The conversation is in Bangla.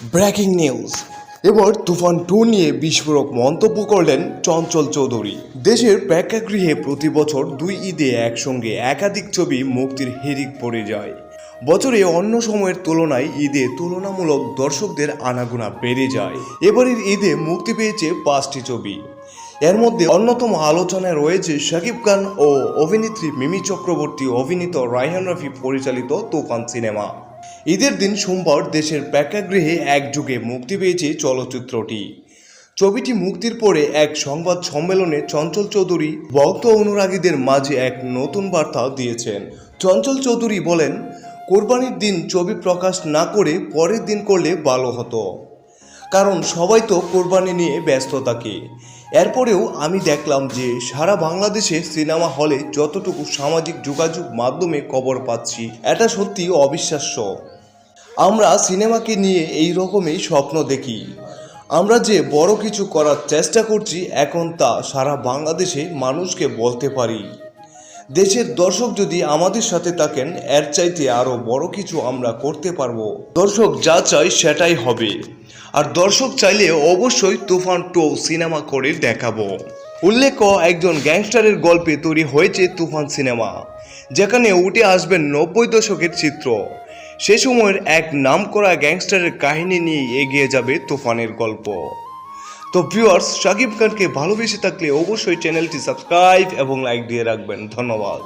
Breaking news. এবার তুফান টু নিয়ে বিস্ফোরক মন্তব্য করলেন চঞ্চল চৌধুরী। দেশের প্রেক্ষাগৃহে প্রতি বছর দুই ঈদে একসঙ্গে একাধিক ছবি মুক্তির হিরিক পড়ে যায়। বছরে অন্য সময়ের তুলনায় ঈদে তুলনামূলক দর্শকদের আনাগোনা বেড়ে যায়। এবারের ঈদে মুক্তি পেয়েছে পাঁচটি ছবি। এর মধ্যে অন্যতম আলোচনায় রয়েছে শাকিব খান ও অভিনেত্রী মিমি চক্রবর্তী অভিনীত রায়হান রফি পরিচালিত তুফান সিনেমা। ঈদের দিন সোমবার দেশের প্রেক্ষাগৃহে একযুগে মুক্তি পেয়েছে চলচ্চিত্রটি। ছবিটি মুক্তির পরে এক সংবাদ সম্মেলনে চঞ্চল চৌধুরী ভক্ত অনুরাগীদের মাঝে এক নতুন বার্তা দিয়েছেন। চঞ্চল চৌধুরী বলেন, কোরবানির দিন ছবি প্রকাশ না করে পরের দিন করলে ভালো হতো। কারণ সবাই তো কোরবানি নিয়ে ব্যস্ত থাকে। এরপরেও আমি দেখলাম যে সারা বাংলাদেশে সিনেমা হলে যতটুকু সামাজিক যোগাযোগ মাধ্যমে কবর পাচ্ছি, এটা সত্যি অবিশ্বাস্য। আমরা সিনেমাকে নিয়ে এই রকমই স্বপ্ন দেখি। আমরা যে বড় কিছু করার চেষ্টা করছি, এখন তা সারা বাংলাদেশে মানুষকে বলতে পারি। দেশের দর্শক যদি আমাদের সাথে থাকেন, এর চাইতে আরও বড় কিছু আমরা করতে পারব। দর্শক যা চায় সেটাই হবে। আর দর্শক চাইলে অবশ্যই তুফান টু সিনেমা করে দেখাবো। উল্লেখ্য, একজন গ্যাংস্টারের গল্পে তৈরি হয়েছে তুফান সিনেমা, যেখানে উঠে আসবেন নব্বই দশকের চিত্র। সে সময়ের এক নামকরা গ্যাংস্টারের কাহিনী নিয়ে এগিয়ে যাবে তুফানের গল্প। তো ভিউয়ার্স শাকিব খানকে ভালোবেসে থাকলে অবশ্যই চ্যানেলটি সাবস্ক্রাইব এবং লাইক দিয়ে রাখবেন। ধন্যবাদ।